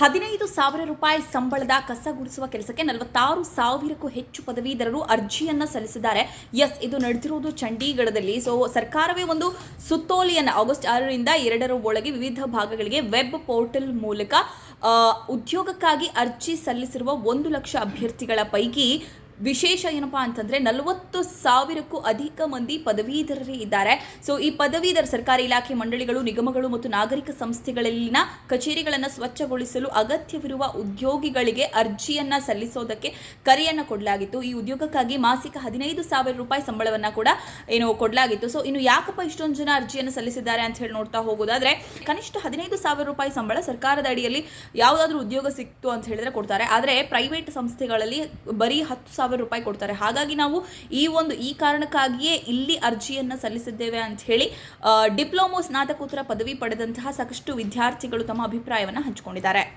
ಹದಿನೈದು ಸಾವಿರ ರೂಪಾಯಿ ಸಂಬಳದ ಕಸ ಗುಡಿಸುವ ಕೆಲಸಕ್ಕೆ ನಲವತ್ತಾರು ಸಾವಿರಕ್ಕೂ ಹೆಚ್ಚು ಪದವೀಧರರು ಅರ್ಜಿಯನ್ನ ಸಲ್ಲಿಸಿದ್ದಾರೆ. ಎಸ್, ಇದು ನಡೆದಿರುವುದು ಚಂಡೀಗಢದಲ್ಲಿ. ಸೊ ಸರ್ಕಾರವೇ ಒಂದು ಸುತ್ತೋಲೆಯನ್ನು ಆಗಸ್ಟ್ ಆರರಿಂದ ಎರಡರ ಒಳಗೆ ವಿವಿಧ ಭಾಗಗಳಿಗೆ ವೆಬ್ ಪೋರ್ಟಲ್ ಮೂಲಕ ಉದ್ಯೋಗಕ್ಕಾಗಿ ಅರ್ಜಿ ಸಲ್ಲಿಸಿರುವ ಒಂದು ಲಕ್ಷ ಅಭ್ಯರ್ಥಿಗಳ ಪೈಕಿ ವಿಶೇಷ ಏನಪ್ಪ ಅಂತಂದ್ರೆ ನಲವತ್ತು ಸಾವಿರಕ್ಕೂ ಅಧಿಕ ಮಂದಿ ಪದವೀಧರರೇ ಇದ್ದಾರೆ. ಸೊ ಈ ಪದವೀಧರ ಸರ್ಕಾರಿ ಇಲಾಖೆ ಮಂಡಳಿಗಳು, ನಿಗಮಗಳು ಮತ್ತು ನಾಗರಿಕ ಸಂಸ್ಥೆಗಳಲ್ಲಿನ ಕಚೇರಿಗಳನ್ನು ಸ್ವಚ್ಛಗೊಳಿಸಲು ಅಗತ್ಯವಿರುವ ಉದ್ಯೋಗಿಗಳಿಗೆ ಅರ್ಜಿಯನ್ನ ಸಲ್ಲಿಸೋದಕ್ಕೆ ಕರೆಯನ್ನು ಕೊಡಲಾಗಿತ್ತು. ಈ ಉದ್ಯೋಗಕ್ಕಾಗಿ ಮಾಸಿಕ ಹದಿನೈದು ಸಾವಿರ ರೂಪಾಯಿ ಸಂಬಳವನ್ನ ಕೂಡ ಏನು ಕೊಡಲಾಗಿತ್ತು. ಸೊ ಇನ್ನು ಯಾಕಪ್ಪ ಇಷ್ಟೊಂದು ಜನ ಅರ್ಜಿಯನ್ನು ಸಲ್ಲಿಸಿದ್ದಾರೆ ಅಂತ ಹೇಳಿ ನೋಡ್ತಾ ಹೋಗೋದಾದ್ರೆ, ಕನಿಷ್ಠ ಹದಿನೈದು ಸಾವಿರ ರೂಪಾಯಿ ಸಂಬಳ ಸರ್ಕಾರದ ಅಡಿಯಲ್ಲಿ ಯಾವುದಾದ್ರೂ ಉದ್ಯೋಗ ಸಿಕ್ತು ಅಂತ ಹೇಳಿದ್ರೆ ಕೊಡ್ತಾರೆ. ಆದರೆ ಪ್ರೈವೇಟ್ ಸಂಸ್ಥೆಗಳಲ್ಲಿ ಬರೀ ಹತ್ತು ಸಾವಿರ ರೂಪಾಯಿ ಕೊಡ್ತಾರೆ. ಹಾಗಾಗಿ ನಾವು ಈ ಒಂದು, ಈ ಕಾರಣಕ್ಕಾಗಿಯೇ ಇಲ್ಲಿ ಅರ್ಜಿಯನ್ನು ಸಲ್ಲಿಸಿದ್ದೇವೆ ಅಂತ ಹೇಳಿ ಡಿಪ್ಲೊಮೋ ಸ್ನಾತಕೋತ್ತರ ಪದವಿ ಪಡೆದಂತಹ ಸಾಕಷ್ಟು ವಿದ್ಯಾರ್ಥಿಗಳು ತಮ್ಮ ಅಭಿಪ್ರಾಯವನ್ನು ಹಂಚಿಕೊಂಡಿದ್ದಾರೆ.